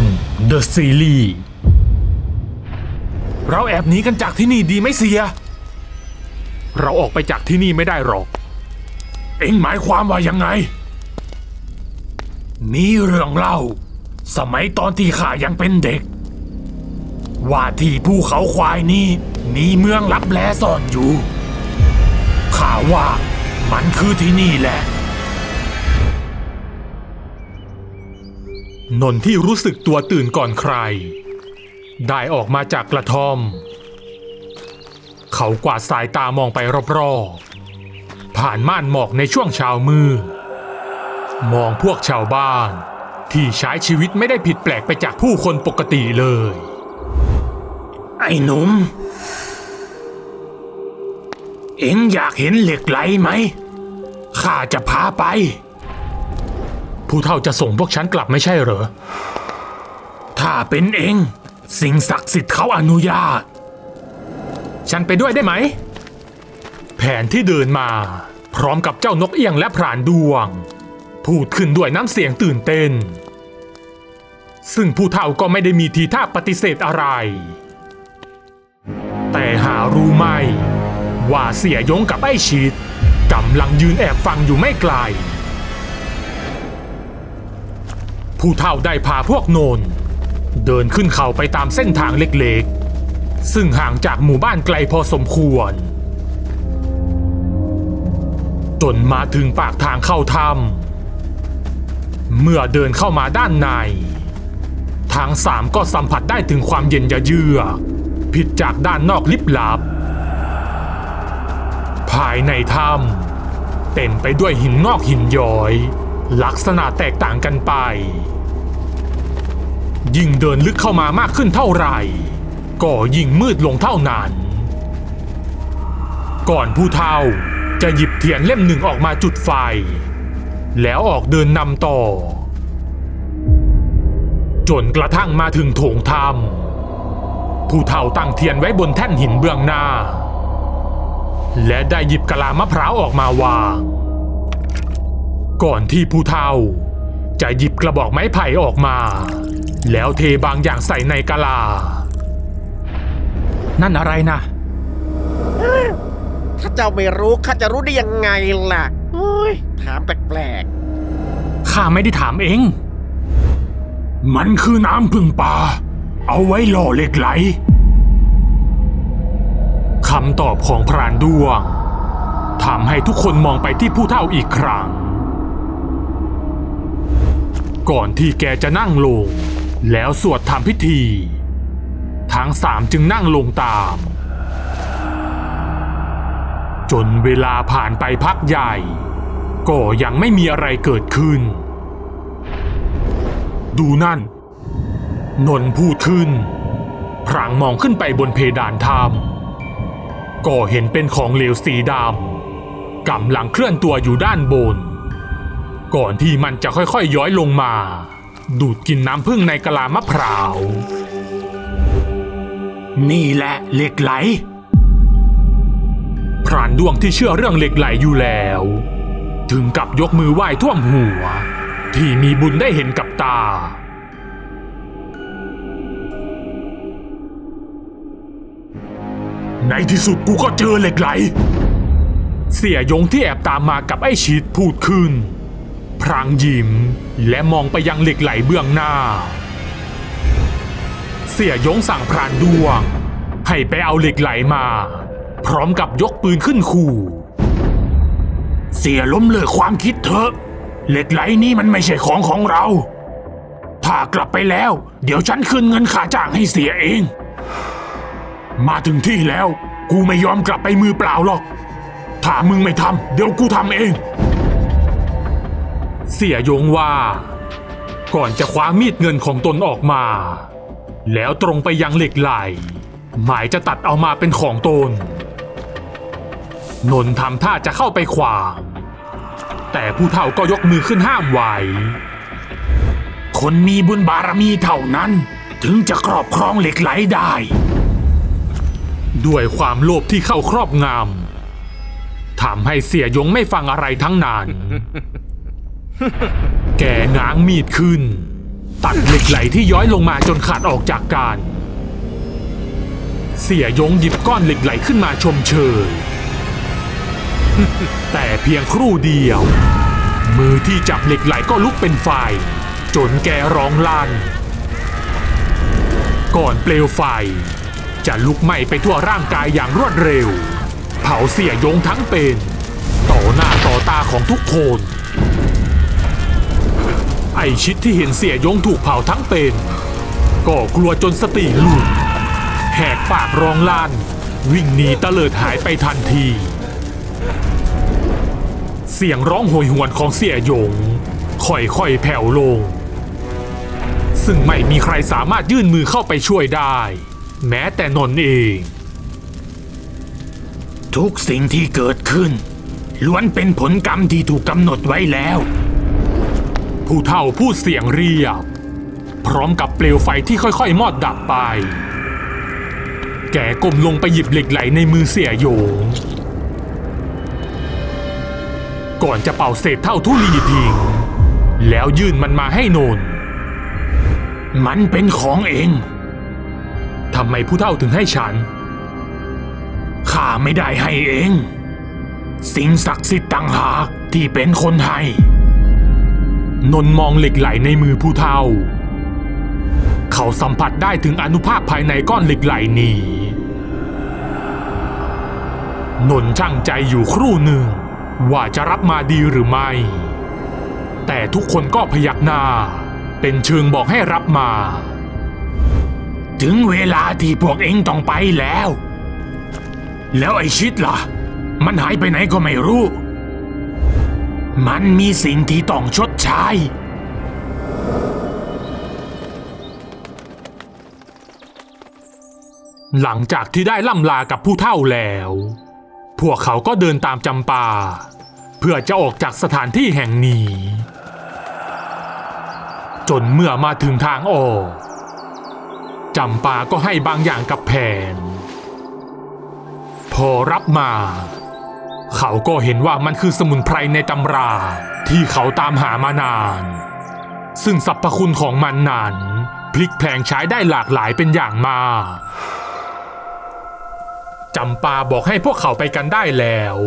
นเดอะซีรีส์เราแอบหนีกันจากที่นี่ดีไหมเสีย เราออกไปจากที่นี่ไม่ได้หรอก เอ็งหมายความว่ายังไง มีเรื่องเล่า สมัยตอนที่ข้ายังเป็นเด็ก ว่าที่ภูเขาควายนี้มีเมืองลับแลซ่อนอยู่ข้าว่ามันคือที่นี่แหละ นนที่รู้สึกตัวตื่นก่อนใคร ได้ออกมาจากกระท่อม เขากวาดสายตามองไปรอบๆ ผ่านม่านหมอกในช่วงเช้ามืดมองพวกชาวบ้าน ที่ใช้ชีวิตไม่ได้ผิดแปลกไปจากผู้คนปกติเลย ไอ้หนุ่ม เอ็งอยากเห็นเหล็กไหลไหมข้าจะพาไป ผู้เฒ่าจะส่งพวกฉันกลับไม่ใช่เหรอ ถ้าเป็นเอง สิ่งศักดิ์สิทธิ์เขาอนุญาต ฉันไปด้วยได้ไหม แผนที่เดินมา พร้อมกับเจ้านกเอี้ยงและพรานดวง พูดขึ้นด้วยน้ำเสียงตื่นเต้น ซึ่งผู้เฒ่าก็ไม่ได้มีทีท่าปฏิเสธอะไร แต่หารู้ไหมว่าเสียยงกับไอ้ชิดกำลังยืนแอบฟังอยู่ไม่ไกล ผู้เฒ่าได้พาพวกโนน เดินขึ้นเขาไปตามเส้นทางเล็กๆ ซึ่งห่างจากหมู่บ้านไกลพอสมควร จนมาถึงปากทางเข้าถ้ำเมื่อเดินเข้ามาด้านใน ทางสามก็สัมผัสได้ถึงความเย็นยะเยือกผิดจากด้านนอกลิบลับ ภายในถ้ำเต็มไปด้วยหินงอกหินย้อย ลักษณะแตกต่างกันไป ยิ่งเดินลึกเข้ามามากขึ้นเท่าไหร่ ก็ยิ่งมืดลงเท่านั้น ก่อนผู้เฒ่าจะหยิบเทียนเล่มหนึ่งออกมาจุดไฟ แล้วออกเดินนำต่อ จนกระทั่งมาถึงโถงถ้ำผู้เฒ่าตั้งเทียนไว้บนแท่นหินเบื้องหน้า และได้หยิบกะลามะพร้าวออกมาวาง ก่อนที่ผู้เฒ่าจะหยิบกระบอกไม้ไผ่ออกมา แล้วเทบางอย่างใส่ในกะลา นั่นอะไรนะ ถ้าเจ้าไม่รู้ข้าจะรู้ได้ยังไงล่ะโอ้ยถามแปลกข้าไม่ได้ถามเอง มันคือน้ำพึ่งป่า เอาไว้หล่อเหล็กไหลคำตอบของพรานด้วงทำให้ทุกคนมองไปที่ผู้เฒ่าอีกครั้ง ก่อนที่แกจะนั่งลง แล้วสวดทำพิธี ทั้งสามจึงนั่งลงตาม จนเวลาผ่านไปพักใหญ่ ก็ยังไม่มีอะไรเกิดขึ้น ดูนั่น นนพูดขึ้น พรางมองขึ้นไปบนเพดานถ้ำก็เห็นเป็นของเหลวสีดำกำลังเคลื่อนตัวอยู่ด้านบน ก่อนที่มันจะค่อยๆย้อยลงมา ดูดกินน้ำพึ่งในกะลามะพร้าว นี่แหละเหล็กไหล พรานดวงที่เชื่อเรื่องเหล็กไหลอยู่แล้ว ถึงกับยกมือไหว้ท่วมหัว ที่มีบุญได้เห็นกับตาในที่สุดกูก็เจอเหล็กไหล เสียยงที่แอบตามมากับไอ้ชิดพูดขึ้น พรางยิ้ม และมองไปยังเหล็กไหลเบื้องหน้า เสียยงสั่งพรานดวง ให้ไปเอาเหล็กไหลมา พร้อมกับยกปืนขึ้นขู่ เสียล้มเลิกความคิดเถอะ เหล็กไหลนี้มันไม่ใช่ของของเรา ถ้ากลับไปแล้ว เดี๋ยวฉันคืนเงินค่าจ้างให้เสียเอง มาถึงที่แล้ว กูไม่ยอมกลับไปมือเปล่าหรอก ถ้ามึงไม่ทำเดี๋ยวกูทำเอง เสียยงว่า ก่อนจะคว้ามีดเงินของตนออกมา แล้วตรงไปยังเหล็กไหล หมายจะตัดเอามาเป็นของตน นนทำท่าจะเข้าไปขวางแต่ผู้เฒ่าก็ยกมือขึ้นห้ามไว้ คนมีบุญบารมีเท่านั้นถึงจะครอบครองเหล็กไหลได้ ด้วยความโลภที่เข้าครอบงำทำให้เสียยงไม่ฟังอะไรทั้งนั้น แกง้างมีดขึ้น ตัดเหล็กไหลที่ย้อยลงมาจนขาดออกจากกัน เสียยงหยิบก้อนเหล็กไหลขึ้นมาชมเชย แต่เพียงครู่เดียว มือที่จับเหล็กไหลก็ลุกเป็นไฟ จนแกร้องลั่น ก่อนเปลวไฟ จะลุกไหม้ไปทั่วร่างกายอย่างรวดเร็ว เผาเสียยงทั้งเป็น ต่อหน้าต่อตาของทุกคน อชิดที่เห็นเสียยงถูกเผาทั้งเป็น ก็กลัวจนสติหลุดแหกปากร้องลั่น วิ่งหนีตะเลิดหายไปทันที เสียงร้องโหยหวนของเสียหยง ค่อยๆแผ่วลง ซึ่งไม่มีใครสามารถยื่นมือเข้าไปช่วยได้ แม้แต่นนเอง ทุกสิ่งที่เกิดขึ้น ล้วนเป็นผลกรรมที่ถูกกำหนดไว้แล้ว ผู้เฒ่าพูดเสียงเรียบ พร้อมกับเปลวไฟที่ค่อยๆ มอดดับไป แกก้มลงไปหยิบเหล็กไหลในมือเสียโยง ก่อนจะเป่าเศษเท่าทุลีทิ้งแล้วยื่นมันมาให้นนท์มันเป็นของเอง ทำไมผู้เฒ่าถึงให้ฉัน ข้าไม่ได้ให้เอง สิ่งศักดิ์สิทธิ์ต่างหากที่เป็นคนให้ นนมองเหล็กไหลในมือผู้เฒ่า เขาสัมผัสได้ถึงอนุภาคภายในก้อนเหล็กไหลนี้นนช่างใจอยู่ครู่หนึ่ง ว่าจะรับมาดีหรือไม่ แต่ทุกคนก็พยักหน้า เป็นเชิงบอกให้รับมา ถึงเวลาที่พวกเองต้องไปแล้ว แล้วไอชิดล่ะ มันหายไปไหนก็ไม่รู้ มันมีสิ่งที่ต้องชดใช้ หลังจากที่ได้ล่ำลากับผู้เฒ่าแล้ว พวกเขาก็เดินตามจำปา เพื่อจะออกจากสถานที่แห่งนี้ จนเมื่อมาถึงทางออกจำปาก็ให้บางอย่างกับแผน พอรับมา เขาก็เห็นว่ามันคือสมุนไพรในตำรา ที่เขาตามหามานาน ซึ่งสรรพคุณของมันนั้นพลิกแพลงใช้ได้หลากหลายเป็นอย่างมากจำปาบอกให้พวกเขาไปกันได้แล้ว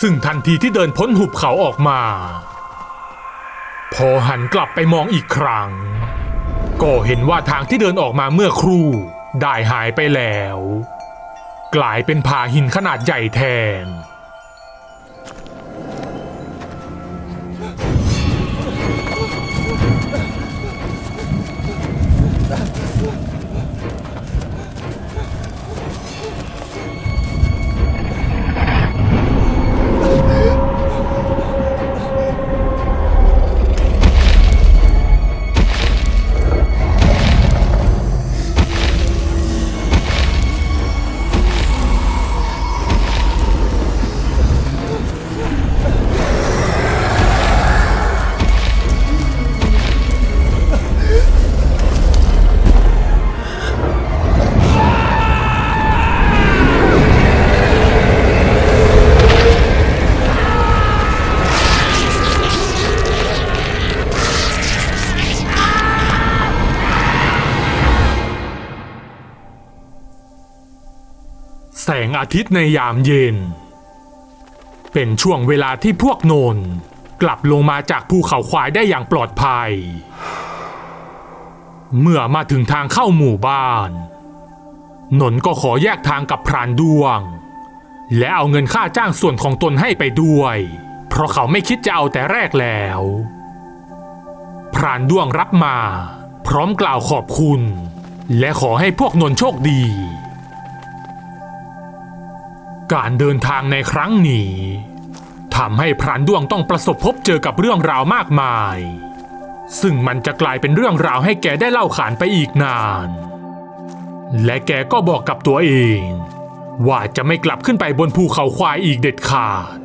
ซึ่งทันทีที่เดินพ้นหุบเขาออกมา พอหันกลับไปมองอีกครั้ง ก็เห็นว่าทางที่เดินออกมาเมื่อครู่ ได้หายไปแล้ว กลายเป็นผาหินขนาดใหญ่แทน แสงอาทิตย์ในยามเย็น เป็นช่วงเวลาที่พวกโนนกลับลงมาจากภูเขาควายได้อย่างปลอดภัย เมื่อมาถึงทางเข้าหมู่บ้าน นนก็ขอแยกทางกับพรานดวง และเอาเงินค่าจ้างส่วนของตนให้ไปด้วย เพราะเขาไม่คิดจะเอาแต่แรกแล้ว พรานดวงรับมา พร้อมกล่าวขอบคุณ และขอให้พวกนนโชคดี การเดินทางในครั้งนี้ทำให้พรานด้วงต้องประสบพบเจอกับเรื่องราวมากมาย ซึ่งมันจะกลายเป็นเรื่องราวให้แกได้เล่าขานไปอีกนาน และแกก็บอกกับตัวเอง ว่าจะไม่กลับขึ้นไปบนภูเขาควายอีกเด็ดขาด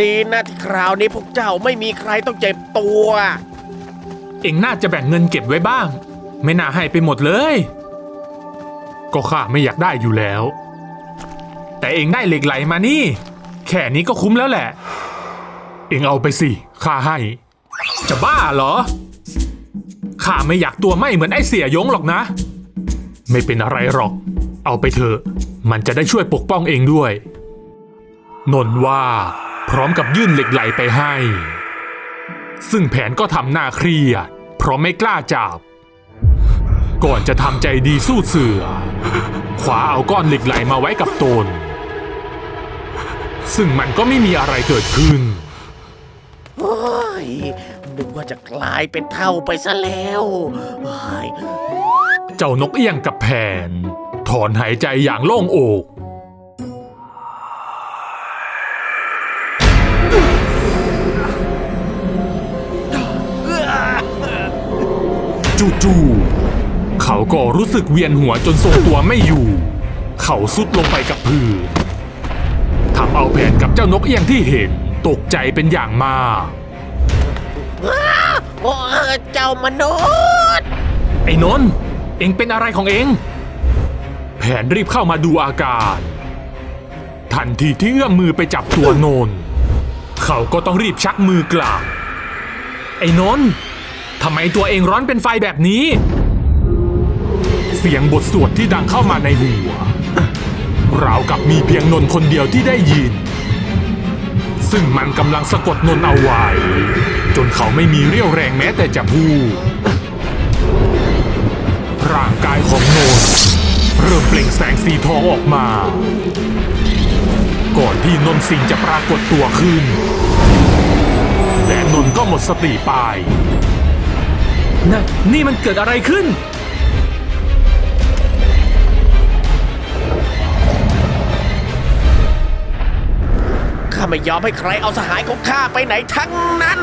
ดีนะที่คราวนี้พวกเจ้าไม่มีใครต้องเจ็บตัว เองน่าจะแบ่งเงินเก็บไว้บ้าง ไม่น่าให้ไปหมดเลย ก็ข้าไม่อยากได้อยู่แล้ว แต่เองได้เหล็กไหลมานี่ แค่นี้ก็คุ้มแล้วแหละ เองเอาไปสิข้าให้ จะบ้าเหรอข้าไม่อยากตัวไหม่เหมือนไอ้เสียยงหรอกนะ ไม่เป็นอะไรหรอก เอาไปเถอะ มันจะได้ช่วยปกป้องเองด้วย นนท์ว่า พร้อมกับยื่นเหล็กไหลไปให้ ซึ่งแผนก็ทำหน้าเครียดเพราะไม่กล้าจับ ก่อนจะทำใจดีสู้เสือ ขวาเอาก้อนเหล็กไหลมาไว้กับตน ซึ่งมันก็ไม่มีอะไรเกิดขึ้น โอ้ยนึกว่าจะกลายเป็นเท่าไปซะแล้วเฮ้ยเจ้านกเอี้ยงกับแผน ถอนหายใจอย่างโล่งอก จู่ๆ เขาก็รู้สึกเวียนหัวจนทรงตัวไม่อยู่ เขาสุดลงไปกับพื้นทำเอาแผนกับเจ้านกเอี้ยงที่เห็นตกใจเป็นอย่างมากโอ้ยเจ้ามนุษย์ ไอ้นนท์เอ็งเป็นอะไรของเอ็งแผนรีบเข้ามาดูอาการ ทันทีที่เอื้อมมือไปจับตัวนนท์เขาก็ต้องรีบชักมือกลับ ไอ้นนท์ทำไมตัวเองร้อนเป็นไฟแบบนี้ เสียงบทสวดที่ดังเข้ามาในหัวราวกับมีเพียงนนท์คนเดียวที่ได้ยิน ซึ่งมันกำลังสะกดนนท์เอาไว้ จนเขาไม่มีเรี่ยวแรงแม้แต่จะพูดร่างกายของนนเริ่มเปล่งแสงสีทองออกมา ก่อนที่นนสิงจะปรากฏตัวขึ้น และนนก็หมดสติไปนะนี่มันเกิดอะไรขึ้น ข้าไม่ยอมให้ใครเอาสหายของข้าไปไหนทั้งนั้น